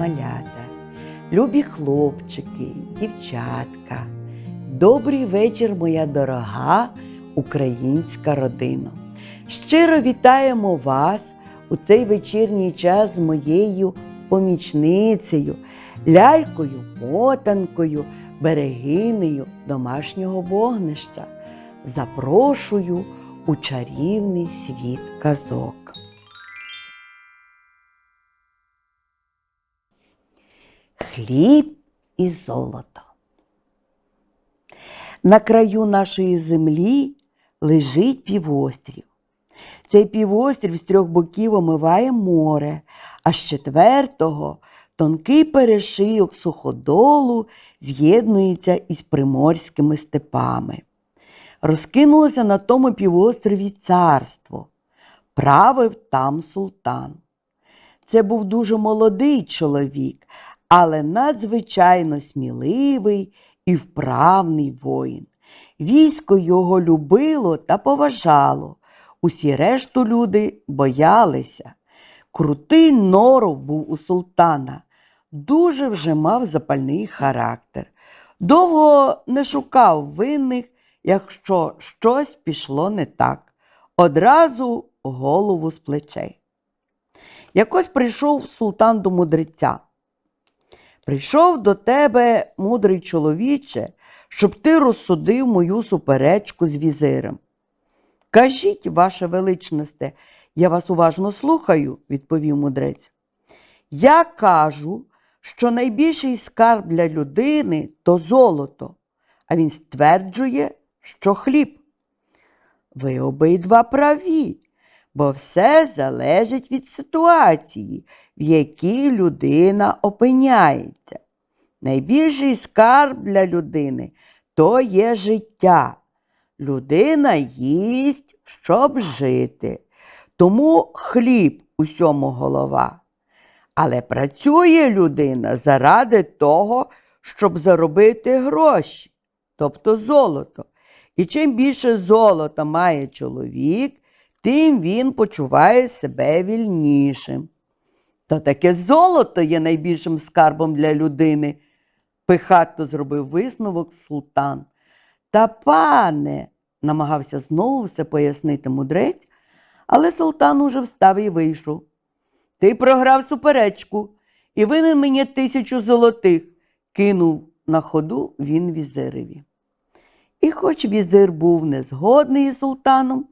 Малята, любі хлопчики, дівчатка. Добрий вечір, моя дорога українська родина. Щиро вітаємо вас у цей вечірній час з моєю помічницею, лялькою, мотанкою, берегинею домашнього вогнища. Запрошую у чарівний світ казок. Хліб і золото. На краю нашої землі лежить півострів. Цей півострів з трьох боків омиває море, а з четвертого тонкий перешийок суходолу з'єднується із приморськими степами. Розкинулося на тому півострові царство. Правив там султан. Це був дуже молодий чоловік, але надзвичайно сміливий і вправний воїн. Військо його любило та поважало. Усі решту люди боялися. Крутий норов був у султана, дуже вже мав запальний характер. Довго не шукав винних, якщо щось пішло не так. Одразу голову з плечей. Якось прийшов султан до мудреця. Прийшов до тебе, мудрий чоловіче, щоб ти розсудив мою суперечку з візирем. Кажіть, ваше величносте, я вас уважно слухаю, відповів мудрець. Я кажу, що найбільший скарб для людини то золото, а він стверджує, що хліб. Ви обидва праві, бо все залежить від ситуації, в якій людина опиняється. Найбільший скарб для людини то є життя. Людина їсть, щоб жити. Тому хліб усьому голова. Але працює людина заради того, щоб заробити гроші, тобто золото. І чим більше золота має чоловік, тим він почуває себе вільнішим. То таке золото є найбільшим скарбом для людини, пихато зробив висновок султан. Та пане, намагався знову все пояснити мудрець, але султан уже встав і вийшов. Ти програв суперечку і винен мені тисячу золотих, кинув на ходу він візиреві. І хоч візир був незгодний із султаном,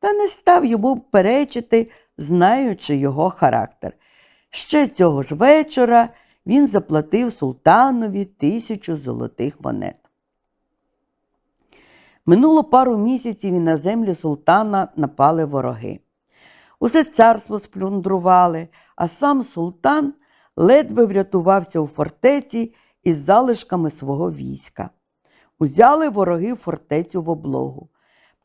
та не став йому перечити, знаючи його характер. Ще цього ж вечора він заплатив султанові тисячу золотих монет. Минуло пару місяців і на землі султана напали вороги. Усе царство сплюндрували, а сам султан ледве врятувався у фортеці із залишками свого війська. Узяли вороги фортецю в облогу,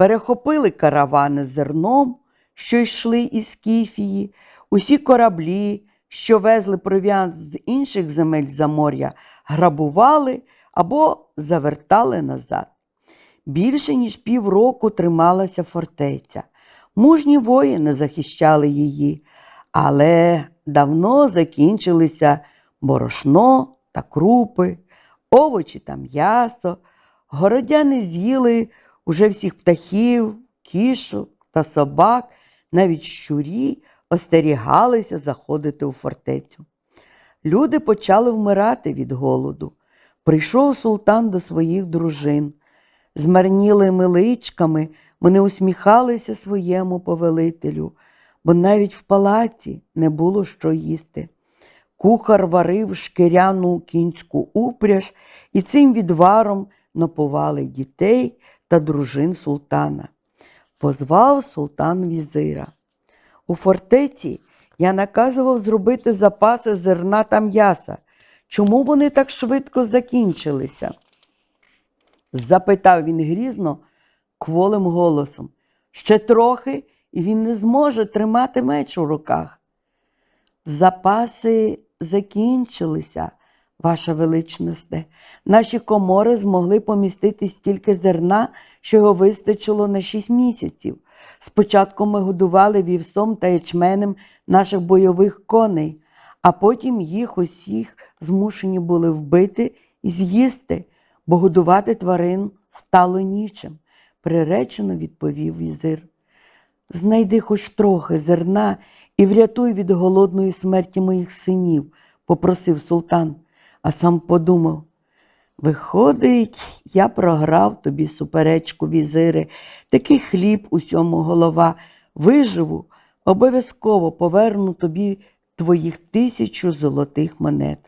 перехопили каравани зерном, що йшли із Кіфії, усі кораблі, що везли провіант з інших земель за моря, грабували або завертали назад. Більше ніж півроку трималася фортеця. Мужні воїни захищали її, але давно закінчилися борошно та крупи, овочі та м'ясо. Городяни з'їли уже всіх птахів, кішок та собак, навіть щурі остерігалися заходити у фортецю. Люди почали вмирати від голоду. Прийшов султан до своїх дружин. Змарнілими личками вони усміхалися своєму повелителю, бо навіть в палаці не було що їсти. Кухар варив шкіряну кінську упряж і цим відваром напували дітей та дружин султана. Позвав султан візира. У фортеці я наказував зробити запаси зерна та м'яса. Чому вони так швидко закінчилися? запитав він грізно кволим голосом. Ще трохи, і він не зможе тримати меч у руках. Запаси закінчилися, ваша величносте. Наші комори змогли помістити стільки зерна, що його вистачило на шість місяців. Спочатку ми годували вівсом та ячменем наших бойових коней, а потім їх усіх змушені були вбити і з'їсти, бо годувати тварин стало нічим, приречено відповів візир. Знайди хоч трохи зерна і врятуй від голодної смерті моїх синів, попросив султан, а сам подумав. Виходить, я програв тобі суперечку, візири, такий хліб усьому голова. Виживу, обов'язково поверну тобі твоїх тисячу золотих монет.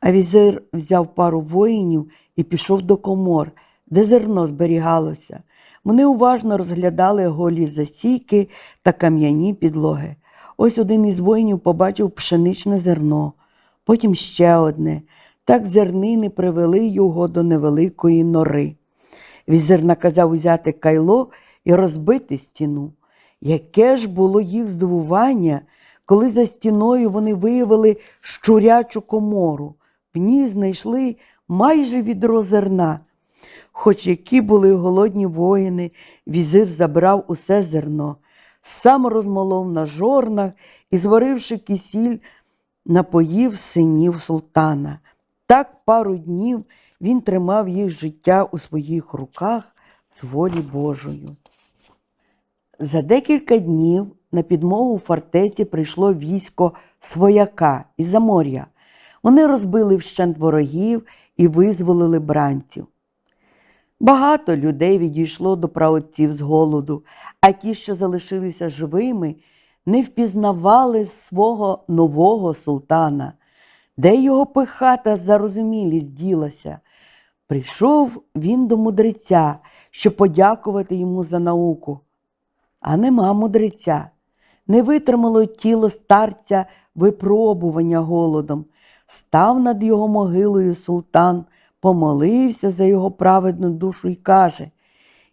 А візир взяв пару воїнів і пішов до комор, де зерно зберігалося. Вони уважно розглядали голі засійки та кам'яні підлоги. Ось один із воїнів побачив пшеничне зерно, потім ще одне. Так зернини привели його до невеликої нори. Візир наказав узяти кайло і розбити стіну. Яке ж було їх здивування, коли за стіною вони виявили щурячу комору. В ній знайшли майже відро зерна. Хоч які були голодні воїни, візир забрав усе зерно, сам розмолов на жорнах і, зваривши кисіль, напоїв синів султана. Так пару днів він тримав їх життя у своїх руках з волі Божою. За декілька днів на підмогу фортеці прийшло військо свояка із Замор'я. Вони розбили вщент ворогів і визволили бранців. Багато людей відійшло до праотців з голоду, а ті, що залишилися живими, не впізнавали свого нового султана, де його пиха та зарозумілість ділася. Прийшов він до мудреця, щоб подякувати йому за науку. А нема мудреця. Не витримало тіло старця випробування голодом. Став над його могилою султан, помолився за його праведну душу і каже: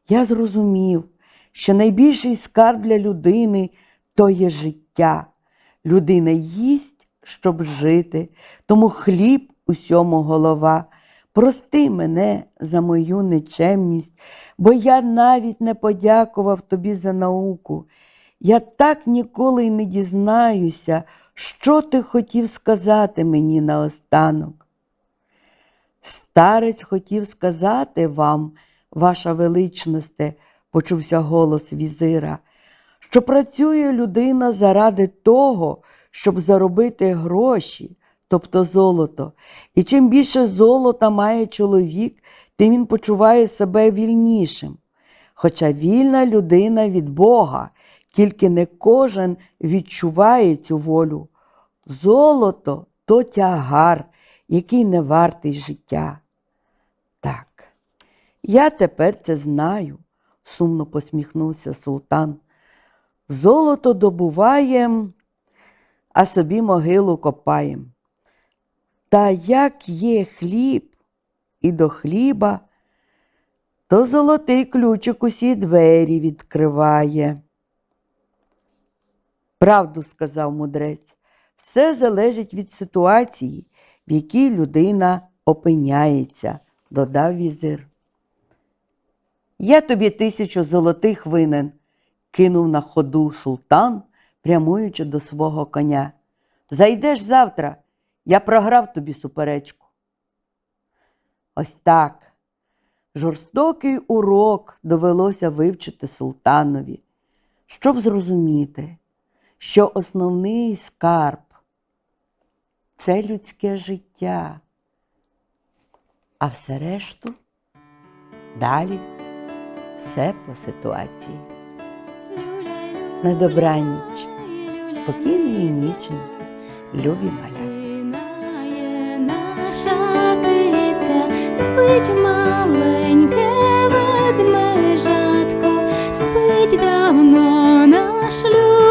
Я зрозумів, що найбільший скарб для людини то є життя. Людина їсть, щоб жити, тому хліб усьому голова. Прости мене за мою нечемність, бо я навіть не подякував тобі за науку. Я так ніколи й не дізнаюся, що ти хотів сказати мені наостанок. Старець хотів сказати вам, ваша величносте, почувся голос візира, що працює людина заради того, щоб заробити гроші, тобто золото. І чим більше золота має чоловік, тим він почуває себе вільнішим. Хоча вільна людина від Бога, тільки не кожен відчуває цю волю. Золото то тягар, який не вартий життя. Так, я тепер це знаю, сумно посміхнувся султан. Золото добуваєм, а собі могилу копаєм. Та як є хліб і до хліба, то золотий ключик усі двері відкриває. Правду сказав мудрець, все залежить від ситуації, в якій людина опиняється, додав візир. Я тобі тисячу золотих винен, кинув на ходу султан, прямуючи до свого коня. Зайдеш завтра, я програв тобі суперечку. Ось так. Жорстокий урок довелося вивчити султанові, щоб зрозуміти, що основний скарб це людське життя, а все решту далі все по ситуації. На добраніч, спокійної ніченьки, любі птиця, спить маленьке ведмежатко, спить давно наш любий